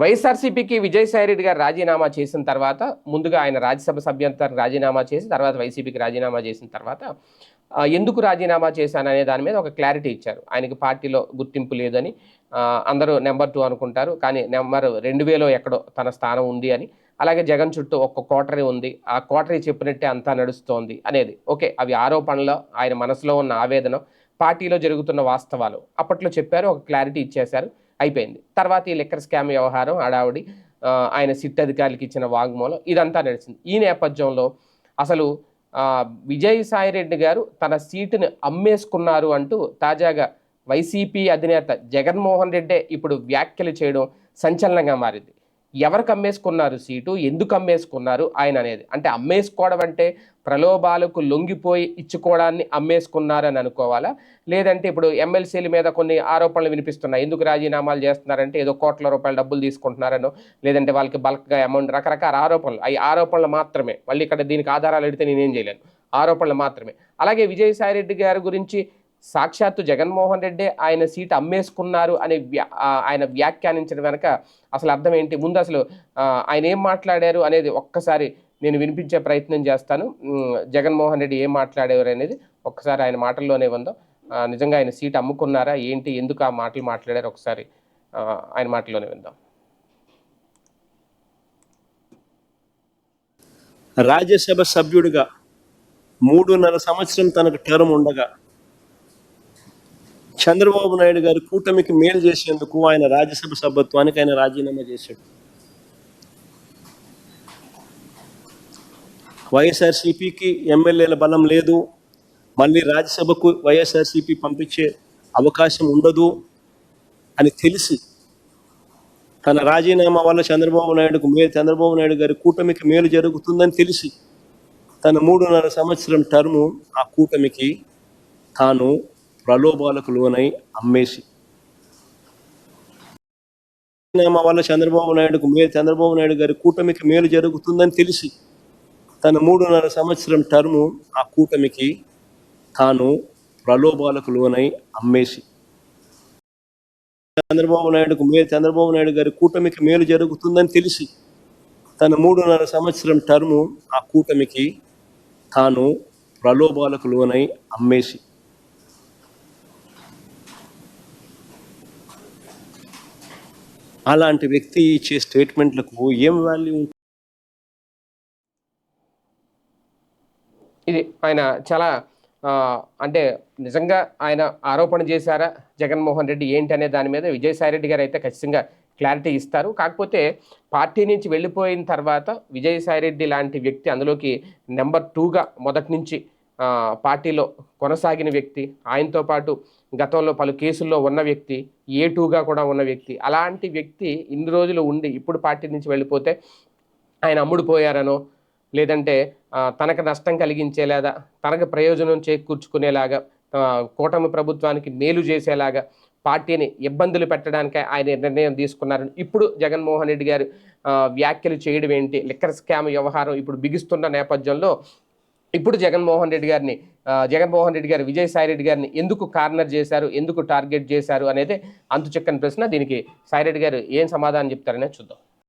వైఎస్ఆర్సీపీకి విజయసాయి రెడ్డి గారు రాజీనామా చేసిన తర్వాత ముందుగా ఆయన రాజ్యసభ సభ్యత్వానికి రాజీనామా చేసి తర్వాత వైసీపీకి రాజీనామా చేసిన తర్వాత ఎందుకు రాజీనామా చేశాను అనే దాని మీద ఒక క్లారిటీ ఇచ్చారు. ఆయనకి పార్టీలో గుర్తింపు లేదని అందరూ నెంబర్ టూ అనుకుంటారు. కానీ నెంబర్ రెండు వేలో ఎక్కడో తన స్థానం ఉంది అని. అలాగే జగన్ చుట్టూ ఒక్క కోటరీ ఉంది. ఆ కోటరీ చెప్పినట్టే అంతా నడుస్తోంది అనేది. ఓకే అవి ఆరోపణలో ఆయన మనసులో ఉన్న ఆవేదన పార్టీలో జరుగుతున్న వాస్తవాలు అప్పట్లో చెప్పారు ఒక క్లారిటీ ఇచ్చేశారు. అయిపోయింది. తర్వాత ఈ లిక్కర్ స్కామ్ వ్యవహారం హడావుడి ఆయన సిట్ అధికారులకు ఇచ్చిన వాగ్మూలం ఇదంతా నడిచింది. ఈ నేపథ్యంలో అసలు విజయసాయి రెడ్డి గారు తన సీటుని అమ్మేసుకున్నారు అంటూ తాజాగా వైసీపీ అధినేత జగన్మోహన్ రెడ్డే ఇప్పుడు వ్యాఖ్యలు చేయడం సంచలనంగా మారింది. ఎవరికి అమ్మేసుకున్నారు సీటు? ఎందుకు అమ్మేసుకున్నారు? ఆయన అనేది. అంటే అమ్మేసుకోవడం అంటే ప్రలోభాలకు లొంగిపోయి ఇచ్చుకోవడాన్ని అమ్మేసుకున్నారని అనుకోవాలా? లేదంటే ఇప్పుడు ఎమ్మెల్సీల మీద కొన్ని ఆరోపణలు వినిపిస్తున్నాయి. ఎందుకు రాజీనామాలు చేస్తున్నారంటే ఏదో కోట్ల రూపాయల డబ్బులు తీసుకుంటున్నారనో లేదంటే వాళ్ళకి బల్క్గా అమౌంట్ రకరకాల ఆరోపణలు. అవి ఆరోపణలు మాత్రమే. మళ్ళీ ఇక్కడ దీనికి ఆధారాలు అడిగితే నేనేం చేయలేను. ఆరోపణలు మాత్రమే. అలాగే విజయసాయి రెడ్డి గారి గురించి సాక్షాత్తు జగన్మోహన్ రెడ్డి ఆయన సీట్ అమ్మేసుకున్నారు అనే వ్యా- ఆయన వ్యాఖ్యానించడం వెనక అసలు అర్థం ఏంటి? ముందు అసలు ఆయన ఏం మాట్లాడారు అనేది ఒక్కసారి నేను వినిపించే ప్రయత్నం చేస్తాను. జగన్మోహన్ రెడ్డి ఏం మాట్లాడేవారు అనేది ఒక్కసారి ఆయన మాటల్లోనే ఉందో నిజంగా ఆయన సీట్ అమ్ముకున్నారా? ఏంటి? ఎందుకు ఆ మాటలు మాట్లాడారు? ఒకసారి ఆయన మాటల్లోనే విందాం. రాజ్యసభ సభ్యుడిగా మూడున్నర సంవత్సరం తనకు టర్మ్ ఉండగా చంద్రబాబు నాయుడు గారు కూటమికి మేలు చేసేందుకు ఆయన రాజ్యసభ సభ్యత్వానికి ఆయన రాజీనామా చేశాడు. వైఎస్ఆర్సీపీకి ఎమ్మెల్యేల బలం లేదు. మళ్ళీ రాజ్యసభకు వైఎస్ఆర్సీపీ పంపించే అవకాశం ఉండదు అని తెలిసి తన రాజీనామా వల్ల చంద్రబాబు నాయుడుకు మేలు చంద్రబాబు నాయుడు గారి కూటమికి మేలు జరుగుతుందని తెలిసి తన మూడున్నర సంవత్సరం టర్ము ఆ కూటమికి తాను ప్రలోభాలకు లోనై అమ్మేసి. మా వల్ల చంద్రబాబు నాయుడుకు మేలు చంద్రబాబు నాయుడు గారి కూటమికి మేలు జరుగుతుందని తెలిసి తన మూడున్నర సంవత్సరం టర్ము ఆ కూటమికి తాను ప్రలోభాలకు లోనై అమ్మేసి. చంద్రబాబు నాయుడుకు మేలు చంద్రబాబు నాయుడు గారి కూటమికి మేలు జరుగుతుందని తెలిసి తన మూడున్నర సంవత్సరం టర్ము ఆ కూటమికి తాను ప్రలోభాలకు లోనై అమ్మేసి. అలాంటి వ్యక్తి ఇచ్చే స్టేట్మెంట్లకు ఏం వాల్యూ ఇది ఆయన చాలా అంటే నిజంగా ఆయన ఆరోపణ చేశారా జగన్మోహన్ రెడ్డి ఏంటి అనే దాని మీద విజయసాయి రెడ్డి గారు అయితే ఖచ్చితంగా క్లారిటీ ఇస్తారు. కాకపోతే పార్టీ నుంచి వెళ్ళిపోయిన తర్వాత విజయసాయి రెడ్డి లాంటి వ్యక్తి అందులోకి నెంబర్ టూగా మొదటి నుంచి పార్టీలో కొనసాగిన వ్యక్తి ఆయనతో పాటు గతంలో పలు కేసుల్లో ఉన్న వ్యక్తి ఏ టూగా కూడా ఉన్న వ్యక్తి అలాంటి వ్యక్తి ఇన్ని రోజులు ఉండి ఇప్పుడు పార్టీ నుంచి వెళ్ళిపోతే ఆయన అమ్ముడుపోయారనో లేదంటే తనకు నష్టం కలిగించేలాగా తనకు ప్రయోజనం చేకూర్చుకునేలాగా కూటమి ప్రభుత్వానికి మేలు చేసేలాగా పార్టీని ఇబ్బందులు పెట్టడానికి ఆయన నిర్ణయం తీసుకున్నారని ఇప్పుడు జగన్మోహన్ రెడ్డి గారు వ్యాఖ్యలు చేయడం ఏంటి? లిక్కర్ స్కామ్ వ్యవహారం ఇప్పుడు బిగిస్తున్న నేపథ్యంలో ఇప్పుడు జగన్మోహన్ రెడ్డి గారిని జగన్మోహన్ రెడ్డి గారు విజయసాయి రెడ్డి గారిని ఎందుకు కార్నర్ చేశారు ఎందుకు టార్గెట్ చేశారు అనేది అంతు చిక్కని ప్రశ్న దీనికి సాయిరెడ్డి గారు ఏం సమాధానం చెప్తారనే చూద్దాం.